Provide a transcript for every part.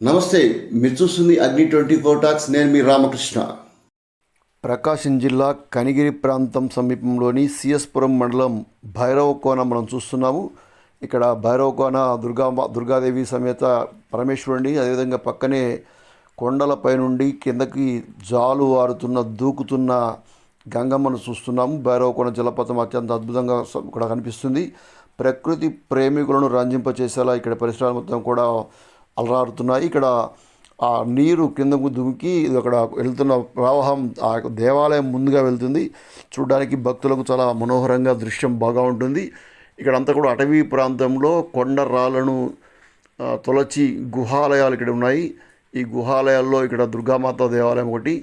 నమస్తే మీరు చూస్తుంది అగ్ని ట్వంటీ ఫోర్ టాక్స్ నేను మీ రామకృష్ణ. ప్రకాశం జిల్లా కనిగిరి ప్రాంతం సమీపంలోని సిఎస్పురం మండలం భైరవకోన మనం చూస్తున్నాము. ఇక్కడ భైరవకోన దుర్గా దుర్గాదేవి సమేత పరమేశ్వరుడి అదేవిధంగా పక్కనే కొండలపై నుండి కిందకి జాలు వారుతున్న దూకుతున్న గంగమ్మను చూస్తున్నాము. భైరవకోన జలపాతం అత్యంత అద్భుతంగా కూడా ఇక్కడ కనిపిస్తుంది. ప్రకృతి ప్రేమికులను రంజింపచేసేలా ఇక్కడ పరిసరాలు మొత్తం కూడా అలరారుతున్నాయి. ఇక్కడ ఆ నీరు కిందకు దుమికి ఇది అక్కడ వెళ్తున్న ప్రవాహం ఆ యొక్క దేవాలయం ముందుగా వెళ్తుంది. చూడడానికి భక్తులకు చాలా మనోహరంగా దృశ్యం బాగా ఉంటుంది. ఇక్కడ అంతా కూడా అటవీ ప్రాంతంలో కొండ రాళ్ళను తొలచి గుహాలయాలు ఇక్కడ ఉన్నాయి. ఈ గుహాలయాల్లో ఇక్కడ దుర్గామాత దేవాలయం ఒకటి.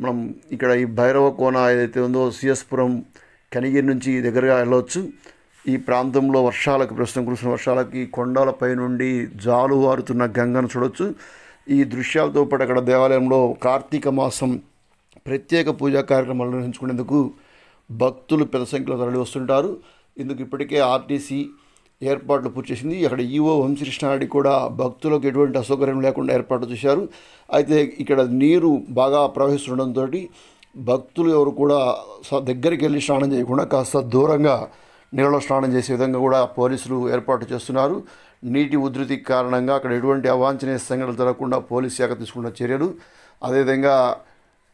మనం ఇక్కడ ఈ భైరవ కోన ఏదైతే ఉందో సిఎస్పురం కనిగిరి నుంచి దగ్గరగా వెళ్ళవచ్చు ఈ ప్రాంతంలో వర్షాలకు ప్రస్తుతం కురిసిన వర్షాలకి కొండలపై నుండి జాలువారుతున్న గంగను చూడొచ్చు. ఈ దృశ్యాలతో పాటు అక్కడ దేవాలయంలో కార్తీక మాసం ప్రత్యేక పూజా కార్యక్రమాలు నిర్వహించుకునేందుకు భక్తులు పెద్ద సంఖ్యలో తరలి వస్తుంటారు. ఇందుకు ఇప్పటికే ఆర్టీసీ ఏర్పాట్లు పూర్తి చేసింది. అక్కడ ఈవో వంశకృష్ణారెడ్డి కూడా భక్తులకు ఎటువంటి అసౌకర్యం లేకుండా ఏర్పాటు చేశారు. అయితే ఇక్కడ నీరు బాగా ప్రవహిస్తుండడంతో భక్తులు ఎవరు కూడా దగ్గరికి వెళ్ళి స్నానం చేయకుండా కాస్త దూరంగా నీళ్ళలో స్నానం చేసే విధంగా కూడా పోలీసులు ఏర్పాటు చేస్తున్నారు. నీటి ఉధృతి కారణంగా అక్కడ ఎటువంటి అవాంఛనీయ సంఘటనలు జరగకుండా పోలీస్ శాఖ తీసుకున్న చర్యలు. అదేవిధంగా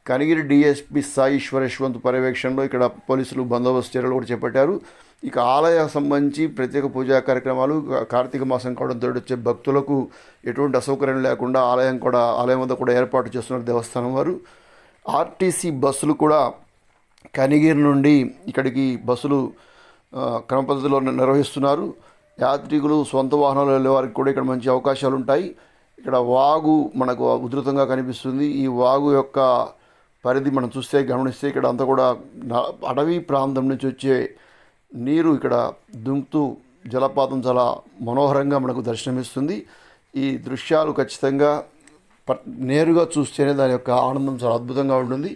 కనిగిరి డిఎస్పి సాయి ఈశ్వరేశ్వంత్ పర్యవేక్షణలో ఇక్కడ పోలీసులు బందోబస్తు చర్యలు కూడా చేపట్టారు. ఇక ఆలయ సంబంధించి ప్రత్యేక పూజా కార్యక్రమాలు కార్తీక మాసం కావడంతో వచ్చే భక్తులకు ఎటువంటి అసౌకర్యం లేకుండా ఆలయం కూడా ఆలయం వద్ద కూడా ఏర్పాటు చేస్తున్నారు దేవస్థానం వారు. ఆర్టీసీ బస్సులు కూడా కనిగిరి నుండి ఇక్కడికి బస్సులు ఆ, క్రమ పద్ధతిలో నిర్వహిస్తున్నారు. యాత్రికులు సొంత వాహనాలు వెళ్ళే వారికి కూడా ఇక్కడ మంచి అవకాశాలు ఉంటాయి ఇక్కడ వాగు మనకు ఉధృతంగా కనిపిస్తుంది. ఈ వాగు యొక్క పరిధి మనం చూస్తే గమనిస్తే ఇక్కడ అంతా కూడా అడవి ప్రాంతం నుంచి వచ్చే నీరు ఇక్కడ దుంకుతూ జలపాతం చాలా మనోహరంగా మనకు దర్శనమిస్తుంది. ఈ దృశ్యాలు ఖచ్చితంగా నేరుగా చూస్తేనే దాని యొక్క ఆనందం చాలా అద్భుతంగా ఉంటుంది.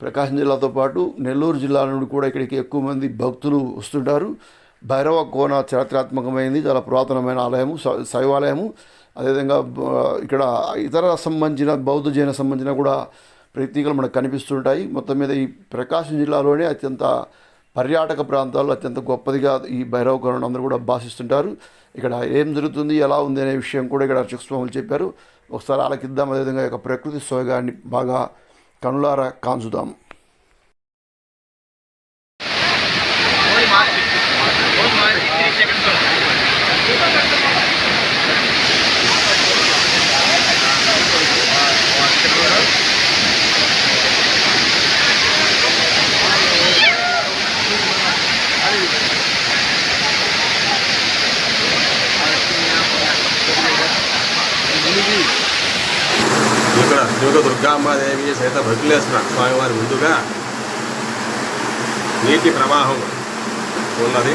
ప్రకాశం జిల్లాతో పాటు నెల్లూరు జిల్లా నుండి కూడా ఇక్కడికి ఎక్కువ మంది భక్తులు వస్తుంటారు. భైరవ కోన చరిత్రాత్మకమైనది చాలా పురాతనమైన ఆలయము శ- శైవాలయము. అదేవిధంగా ఇక్కడ ఇతర సంబంధించిన బౌద్ధ జైన సంబంధించిన కూడా ప్రతీకలు మనకు కనిపిస్తుంటాయి. మొత్తం మీద ఈ ప్రకాశం జిల్లాలోనే అత్యంత పర్యాటక ప్రాంతాల్లో అత్యంత గొప్పదిగా ఈ భైరవ కోనను అందరూ కూడా భాషిస్తుంటారు. ఇక్కడ ఏం జరుగుతుంది ఎలా ఉంది అనే విషయం కూడా ఇక్కడ అర్చక స్వాములు చెప్పారు. ఒకసారి ఆలకిద్దాం. అదేవిధంగా యొక్క ప్రకృతి సోయగాన్ని బాగా కనులారా కాంచుదాం ఇక్కడ దుర్గాంబాదేవి సైత భగ్లేశ్వర స్వామివారి ముందుగా నీటి ప్రవాహం ఉన్నది.